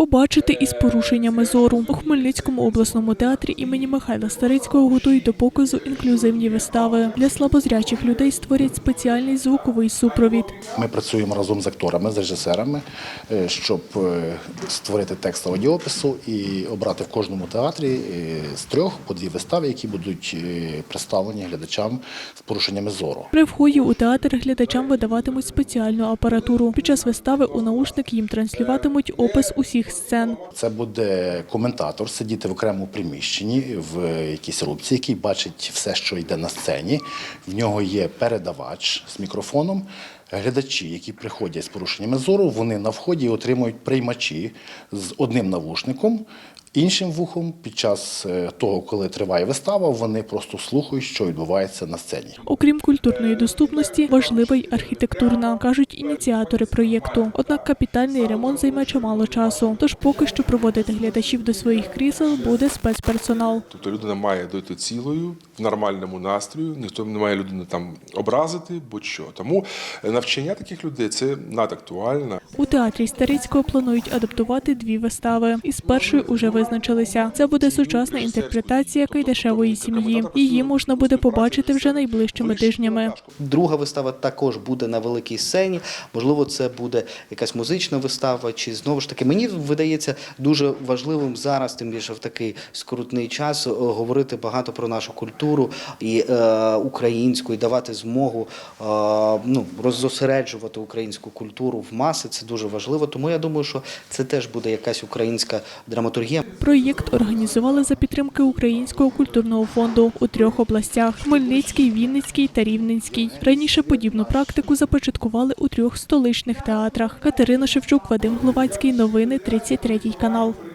Побачити із порушеннями зору у Хмельницькому обласному театрі імені Михайла Старицького готують до показу інклюзивні вистави. Для слабозрячих людей створять спеціальний звуковий супровід. Ми працюємо разом з акторами, з режисерами, е, щоб е, створити текст аудіопису і обрати в кожному театрі е, з трьох по дві вистави, які будуть представлені глядачам з порушеннями зору. При вході у театр глядачам видаватимуть спеціальну апаратуру. Під час вистави у наушник їм транслюватимуть опис усіх сцен. Це буде коментатор сидіти в окремому приміщенні в якійсь рубці, який бачить все, що йде на сцені. В нього є передавач з мікрофоном. Глядачі, які приходять з порушеннями зору, вони на вході отримують приймачі з одним навушником. Іншим вухом під час е, того, коли триває вистава, вони просто слухають, що відбувається на сцені. Окрім культурної доступності, важлива й архітектурна, кажуть ініціатори проєкту. Однак капітальний ремонт займе чимало часу. Тож поки що проводити глядачів до своїх крісел буде спецперсонал. Тобто людина має дойти цілою в нормальному настрою, ніхто не має людину там образити, будь-що. Тому е, навчання таких людей це надактуально. У театрі Старицького планують адаптувати дві вистави. Із першою уже визначилися. Це буде сучасна інтерпретація кайдашевої сім'ї. Її можна буде побачити вже найближчими тижнями. Друга вистава також буде на великій сцені. Можливо, це буде якась музична вистава, чи знову ж таки мені видається дуже важливим зараз, тим більше в такий скрутний час, е, говорити багато про нашу культуру і е, українську, і давати змогу е, ну, роззосереджувати українську культуру в маси. Це дуже важливо. Тому я думаю, що це теж буде якась українська драматургія. Проєкт організували за підтримки Українського культурного фонду у трьох областях: Хмельницький, Вінницький та Рівненський. Раніше подібну практику започаткували у трьох столичних театрах. Катерина Шевчук, Вадим Гловацький. Новини 33 канал.